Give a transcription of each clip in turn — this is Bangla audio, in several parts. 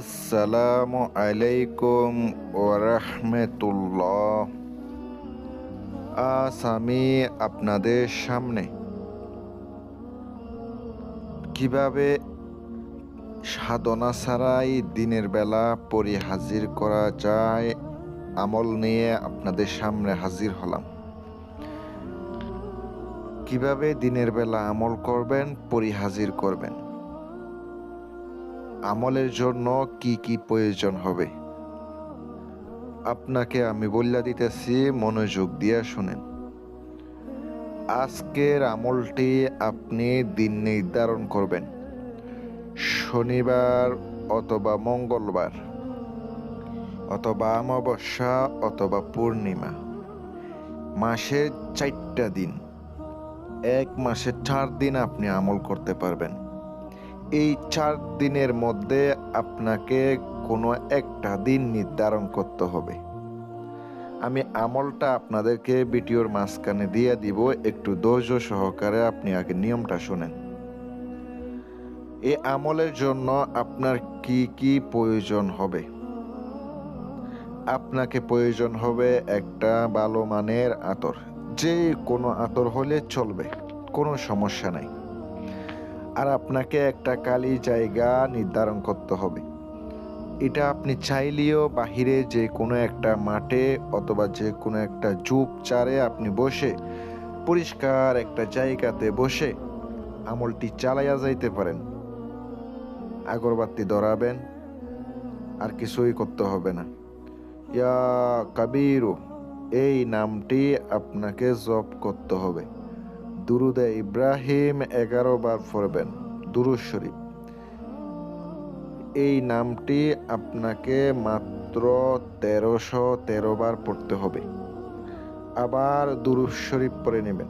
আসসালামু আলাইকুম ওরহমতুল্লাহ আজ আমি আপনাদের সামনে কীভাবে সাধনা ছাড়াই দিনের বেলা পরি হাজির করা যায়, আমল নিয়ে আপনাদের সামনে হাজির হলাম। কীভাবে দিনের বেলা আমল করবেন পরি হাজির করবেন? আমলের জন্য কি কি প্রয়োজন হবে? আপনাকে আমি বললা দিতেছি, মনোযোগ দিয়ে শুনেন। আজকের আমলটি আপনি দিন নির্ধারণ করবেন। শনিবার অথবা মঙ্গলবার, অথবা অমাবস্যা অথবা পূর্ণিমা মাসে চারটা দিন। এক মাসে চার দিন আপনি আমল করতে পারবেন। এই চার দিনের মধ্যে আপনাকে কোনো একটা দিন নির্ধারণ করতে হবে। আমি আমলটা আপনাদেরকে ভিডিওর মাঝখানে দিয়ে দিব, একটু ধৈর্য সহকারে আপনি আগে নিয়মটা শোনেন। এই আমলের জন্য আপনার কি কি প্রয়োজন হবে? আপনাকে প্রয়োজন হবে একটা ভালো মানের আতর। যে কোনো আতর হলে চলবে, কোনো সমস্যা নাই। আর আপনাকে একটা কালি জায়গা নির্ধারণ করতে হবে। এটা আপনি চাইলেও বাহিরে যে কোনো একটা মাঠে অথবা যে কোনো একটা জুপ চারে আপনি বসে পরিষ্কার একটা জায়গাতে বসে আমলটি চালাইয়া যাইতে পারেন। আগরবাতি ধরাবেন, আর কিছুই করতে হবে না। ইয়া কাবিরু, এই নামটি আপনাকে জপ করতে হবে। দুরুদে ইব্রাহিম এগারো বার পড়বেন। দুরুদ শরীফ। এই নামটি আপনাকে মাত্র তেরোশো তেরো বার পড়তে হবে। আবার দুরুদ শরীফ পরে নেবেন।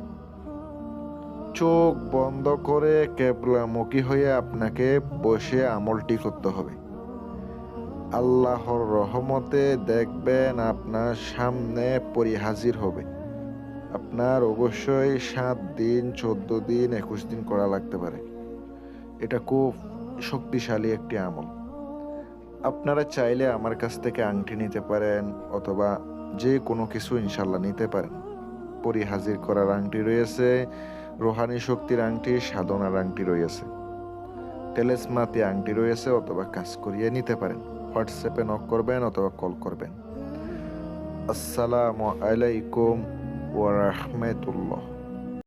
চোখ বন্ধ করে কেবলা কেবলামুখী হয়ে আপনাকে বসে আমলটি করতে হবে। আল্লাহর রহমতে দেখবেন আপনার সামনে পরিহাজির হবে। আপনার অবশ্যই সাত দিন, চোদ্দ দিন, একুশ দিন করা লাগতে পারে। এটা খুব শক্তিশালী একটি আমল। আপনারা চাইলে আমার কাছ থেকে আংটি নিতে পারেন অথবা যে কোনো কিছু ইনশাল্লাহ নিতে পারেন। পরিহাজির করার আংটি রয়েছে, রোহানি শক্তির আংটি, সাধনার আংটি রয়েছে। তেলেসমাতি আংটি রয়েছে অথবা কাজ করিয়ে নিতে পারেন। হোয়াটসঅ্যাপে নক করবেন অথবা কল করবেন। আসসালামু আলাইকুম। ورحمة الله.